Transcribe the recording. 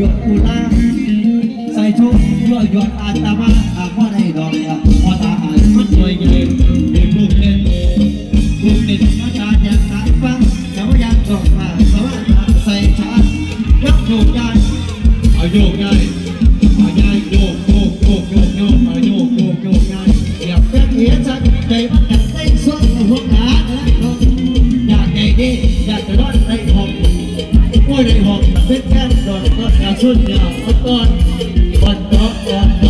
ยกอุลาใส่ชุดยั่วยวนอาตมาอาว่อได้ดอกพอตาหายมันรวยเงินเป็นลูกเล่นลูกเล่นมาตาอยากตาฟังเขาอยากตบมาสวัสดิ์ใส่ชายักโยกได้เอาโยกได้เอาโด้โยกโยกโยกโยกโยกเอาโยกโยกโยกได้อยากเป็นเหี้ยชักใจมัน ชุดเงาเอาก้อนก้อนเนาะ